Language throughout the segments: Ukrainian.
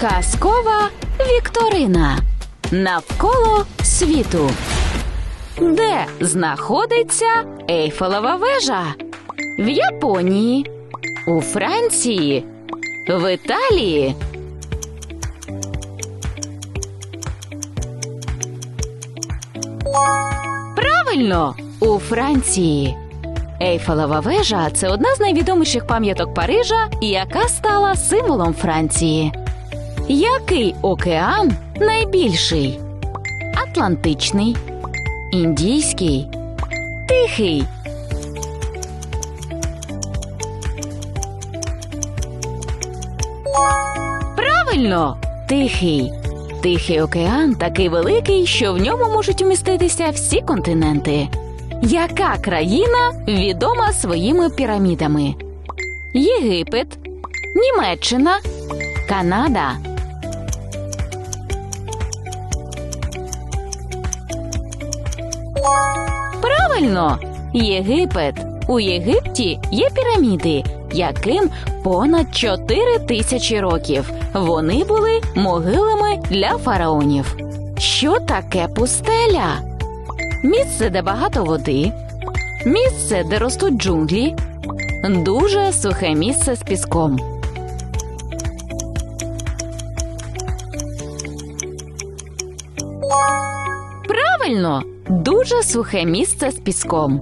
Казкова Вікторина навколо світу. Де знаходиться Ейфелева вежа? В Японії, у Франції, в Італії. Правильно, у Франції. Ейфелева вежа це одна з найвідоміших пам'яток Парижа, яка стала символом Франції. Який океан найбільший? Атлантичний, Індійський, Тихий. Правильно, тихий. Тихий океан такий великий, що в ньому можуть вміститися всі континенти. Яка країна відома своїми пірамідами? Єгипет, Німеччина, Канада. Правильно, Єгипет. У Єгипті є піраміди, яким понад 4 тисячі років. Вони були могилами для фараонів. Що таке пустеля? Місце, де багато води, місце, де ростуть джунглі, дуже сухе місце з піском. Правильно, дуже сухе місце з піском.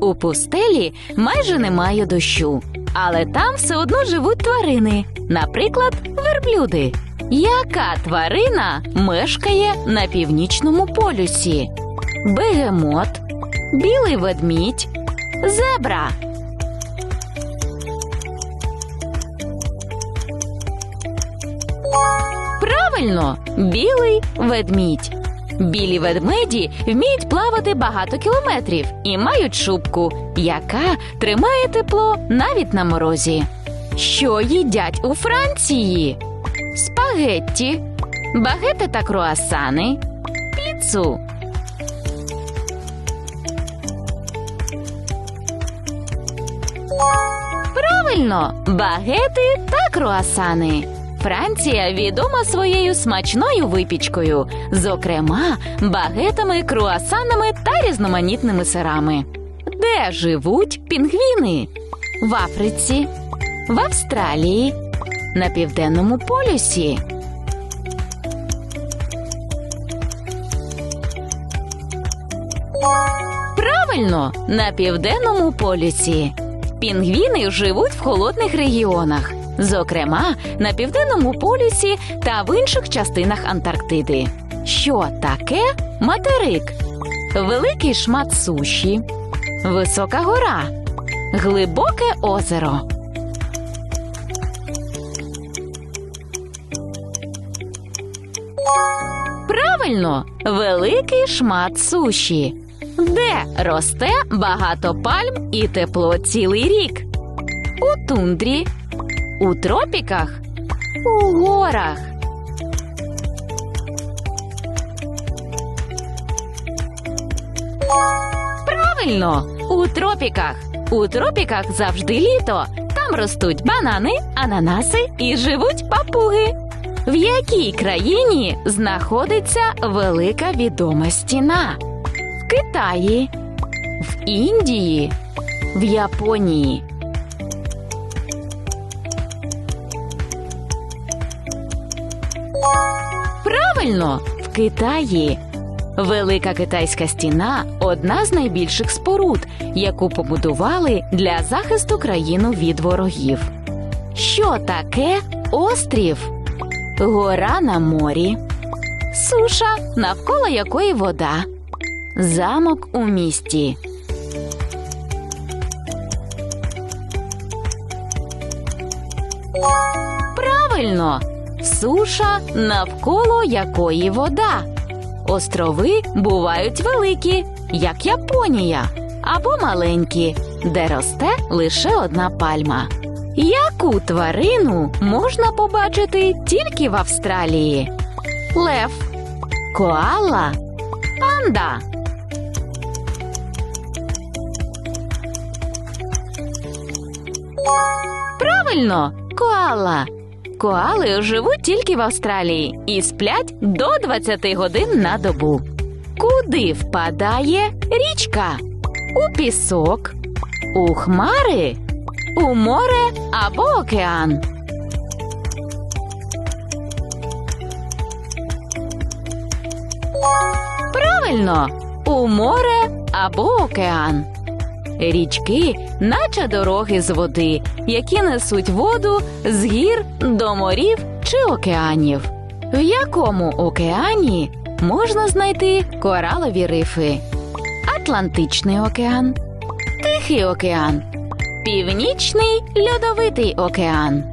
У пустелі майже немає дощу, але там все одно живуть тварини, наприклад, верблюди. Яка тварина мешкає на північному полюсі? Бегемот, білий ведмідь, зебра. Правильно, білий ведмідь. Білі ведмеді вміють плавати багато кілометрів і мають шубку, яка тримає тепло навіть на морозі. Що їдять у Франції? Спагетті, багети та круасани, піцу. Правильно, багети та круасани. Франція відома своєю смачною випічкою, зокрема, багетами, круасанами та різноманітними сирами. Де живуть пінгвіни? В Африці, в Австралії, на південному полюсі. Правильно, на південному полюсі. Пінгвіни живуть в холодних регіонах, зокрема на південному полюсі та в інших частинах Антарктиди. Що таке материк? Великий шмат суші, висока гора, глибоке озеро. Правильно, великий шмат суші. Де росте багато пальм і тепло цілий рік? У тундрі, у тропіках, у горах. Правильно, у тропіках. У тропіках завжди літо. Там ростуть банани, ананаси і живуть папуги. В якій країні знаходиться велика відома стіна? В Китаї, в Індії, в Японії. Правильно, в Китаї. Велика китайська стіна одна з найбільших споруд, яку побудували для захисту країну від ворогів. Що таке острів? Гора на морі, суша, навколо якої вода, замок у місті. Правильно, суша, навколо якої вода. Острови бувають великі, як Японія, або маленькі, де росте лише одна пальма. Яку тварину можна побачити тільки в Австралії? Лев, коала, панда. Правильно, коала. Коали живуть тільки в Австралії і сплять до 20 годин на добу. Куди впадає річка? У пісок, у хмари, у море або океан. Правильно, у море або океан. Річки, наче дороги з води, які несуть воду з гір до морів чи океанів. В якому океані можна знайти коралові рифи? Атлантичний океан, Тихий океан, Північний льодовитий океан.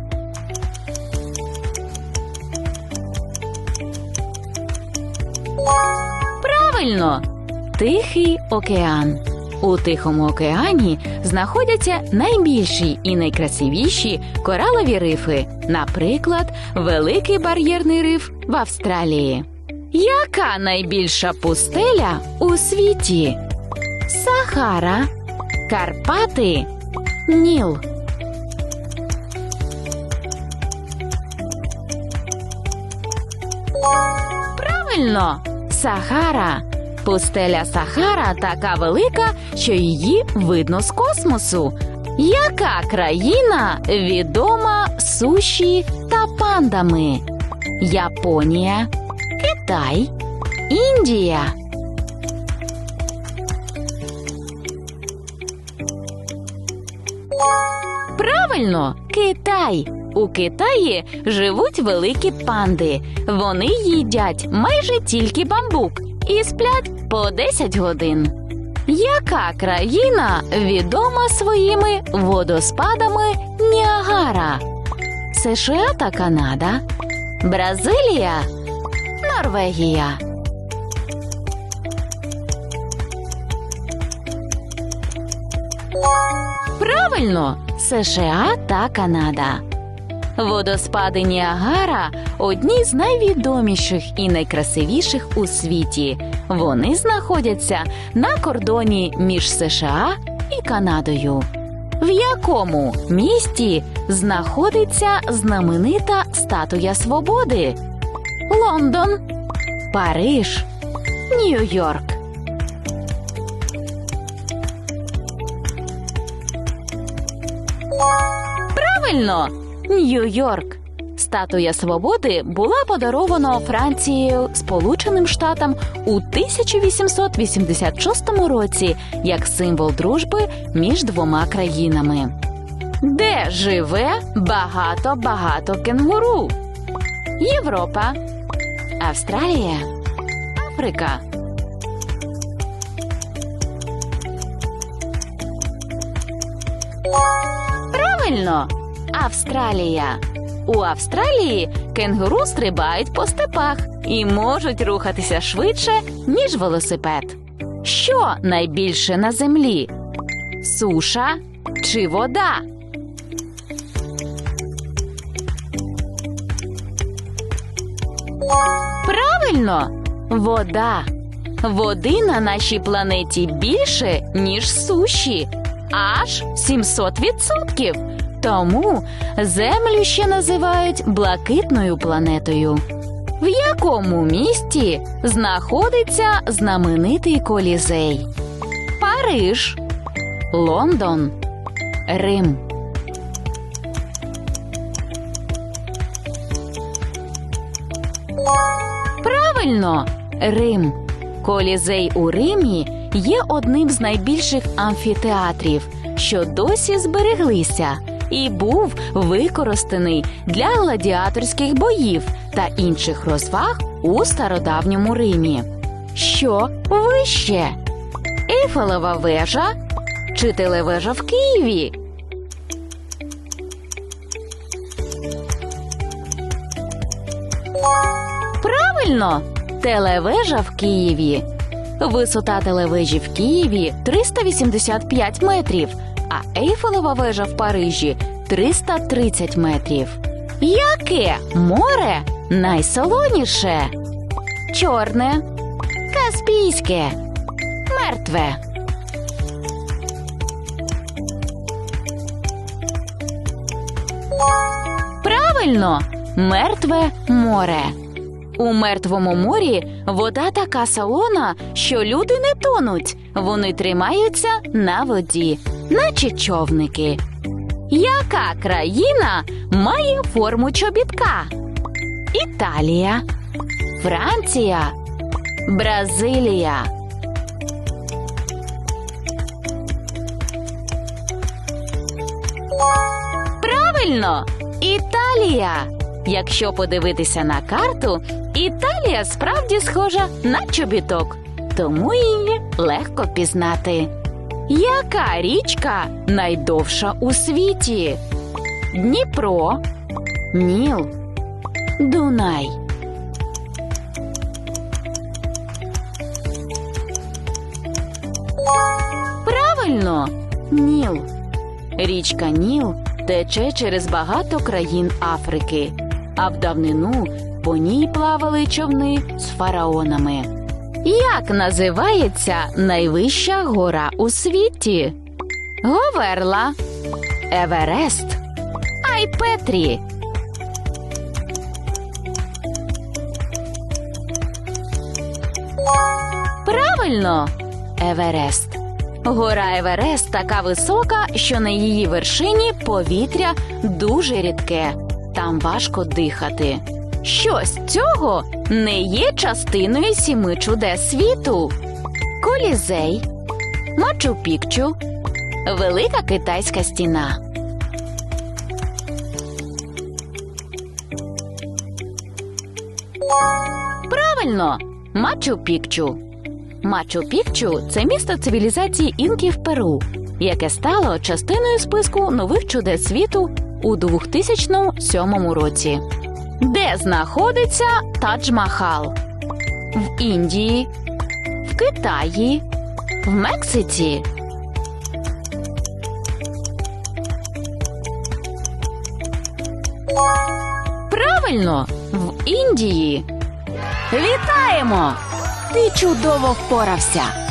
Правильно, Тихий океан. У Тихому океані знаходяться найбільші і найкрасивіші коралові рифи, наприклад, Великий бар'єрний риф в Австралії. Яка найбільша пустеля у світі? Сахара, Карпати, Ніл. Правильно, Сахара. Пустеля Сахара така велика, що її видно з космосу. Яка країна відома суші та пандами? Японія, Китай, Індія. Правильно, Китай. У Китаї живуть великі панди. Вони їдять майже тільки бамбук і сплять по 10 годин. Яка країна відома своїми водоспадами Ніагара? США та Канада, Бразилія, Норвегія. Правильно, США та Канада. Водоспади Ніагара одні з найвідоміших і найкрасивіших у світі. Вони знаходяться на кордоні між США і Канадою. В якому місті знаходиться знаменита статуя свободи? Лондон, Париж, Нью-Йорк. Правильно, Нью-Йорк. Статуя свободи була подарована Францією Сполученим Штатам у 1886 році як символ дружби між двома країнами. Де живе багато-багато кенгуру? Європа, Австралія, Африка. Правильно, Австралія. У Австралії кенгуру стрибають по степах і можуть рухатися швидше, ніж велосипед. Що найбільше на землі? Суша чи вода? Правильно, вода. Води на нашій планеті більше, ніж суші. Аж 700%. Тому Землю ще називають блакитною планетою. В якому місті знаходиться знаменитий колізей? Париж, Лондон, Рим. Правильно, Рим. Колізей у Римі є одним з найбільших амфітеатрів, що досі збереглися, і був використаний для гладіаторських боїв та інших розваг у стародавньому Римі. Що вище? Ейфелева вежа чи телевежа в Києві? Правильно, телевежа в Києві. Висота телевежі в Києві 385 метрів, а Ейфелева вежа в Парижі 330 метрів. Яке море найсолоніше? Чорне, Каспійське, мертве. Правильно, Мертве море. У мертвому морі вода така солона, що люди не тонуть. Вони тримаються на воді, наче човники. Яка країна має форму чобітка? Італія, Франція, Бразилія. Правильно, Італія. Якщо подивитися на карту, Італія справді схожа на чобіток, тому її легко пізнати. Яка річка найдовша у світі? Дніпро, Ніл, Дунай. Правильно, Ніл. Річка Ніл тече через багато країн Африки, а в давнину по ній плавали човни з фараонами. Як називається найвища гора у світі? Говерла, Еверест, Айпетрі. Правильно, Еверест. Гора Еверест така висока, що на її вершині повітря дуже рідке. Там важко дихати. Що з цього не є частиною сіми чудес світу? Колізей, Мачу-Пікчу, Велика китайська стіна. Правильно, Мачу-Пікчу. Мачу-Пікчу це місто цивілізації інків Перу, яке стало частиною списку нових чудес світу у 2007 році. Знаходиться Тадж-Махал? В Індії, в Китаї, в Мексиці. Правильно, в Індії. Вітаємо! Ти чудово впорався.